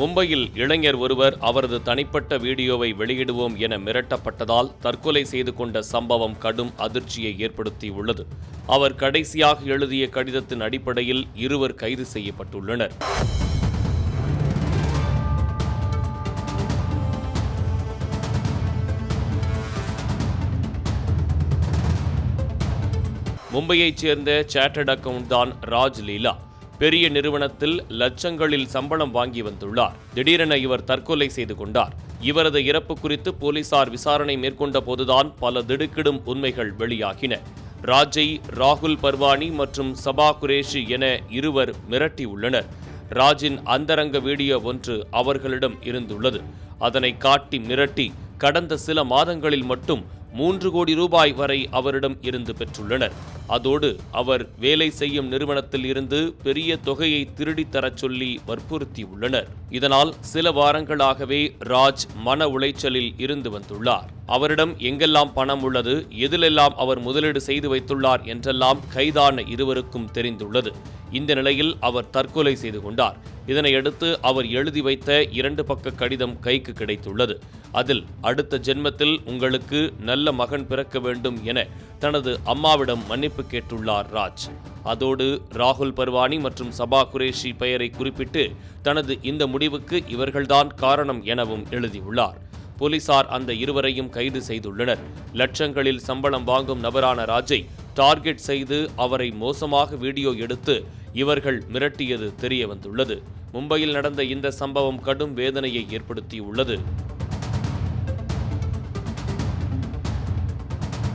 மும்பையில் இளைஞர் ஒருவர் அவரது தனிப்பட்ட வீடியோவை வெளியிடுவோம் என மிரட்டப்பட்டதால் தற்கொலை செய்து கொண்ட சம்பவம் கடும் அதிர்ச்சியை ஏற்படுத்தியுள்ளது. அவர் கடைசியாக எழுதிய கடிதத்தின் அடிப்படையில் இருவர் கைது செய்யப்பட்டுள்ளனர். மும்பையைச் சேர்ந்த சார்ட்டர்ட் அக்கவுண்ட் தான் ராஜ் லீலா. பெரிய நிறுவனத்தில் லட்சங்களில் சம்பளம் வாங்கி வந்துள்ளார். திடீரென இவர் தற்கொலை செய்து கொண்டார். இவரது இறப்பு குறித்து போலீசார் விசாரணை மேற்கொண்ட போதுதான் பல திடுக்கிடும் உண்மைகள் வெளியாகின. ராஜை ராகுல் பர்வானி மற்றும் சபா குரேஷி என இருவர் மிரட்டியுள்ளனர். ராஜின் அந்தரங்க வீடியோ ஒன்று அவர்களிடம் இருந்துள்ளது. அதனை காட்டி மிரட்டி கடந்த சில மாதங்களில் மட்டும் மூன்று கோடி ரூபாய் வரை அவரிடம் இருந்து பெற்றுள்ளனர். அதோடு அவர் வேலை செய்யும் நிறுவனத்தில் இருந்து பெரிய தொகையை திருடித் தரச் சொல்லி வற்புறுத்தியுள்ளனர். இதனால் சில வாரங்களாகவே ராஜ் மன உளைச்சலில் இருந்து வந்துள்ளார். அவரிடம் எங்கெல்லாம் பணம் உள்ளது எதிலெல்லாம் அவர் முதலீடு செய்து வைத்துள்ளார் என்றெல்லாம் கைதான இருவருக்கும் தெரிந்துள்ளது. இந்த நிலையில் அவர் தற்கொலை செய்து கொண்டார். இதனையடுத்து அவர் எழுதி வைத்த இரண்டு பக்க கடிதம் கைக்கு கிடைத்துள்ளது. அதில் அடுத்த ஜென்மத்தில் உங்களுக்கு நல்ல மகன் பிறக்க வேண்டும் என தனது அம்மாவிடம் மன்னிப்பு கேட்டுள்ளார் ராஜ். அதோடு ராகுல் பர்வானி மற்றும் சபா குரேஷி பெயரை குறிப்பிட்டு தனது இந்த முடிவுக்கு இவர்கள்தான் காரணம் எனவும் எழுதியுள்ளார். போலீசார் அந்த இருவரையும் கைது செய்துள்ளனர். லட்சங்களில் சம்பளம் வாங்கும் நபரான ராஜை டார்கெட் செய்து அவரை மோசமாக வீடியோ எடுத்து இவர்கள் மிரட்டியது தெரிய வந்துள்ளது மும்பையில் நடந்த இந்த சம்பவம் கடும் வேதனையை ஏற்படுத்தியுள்ளது.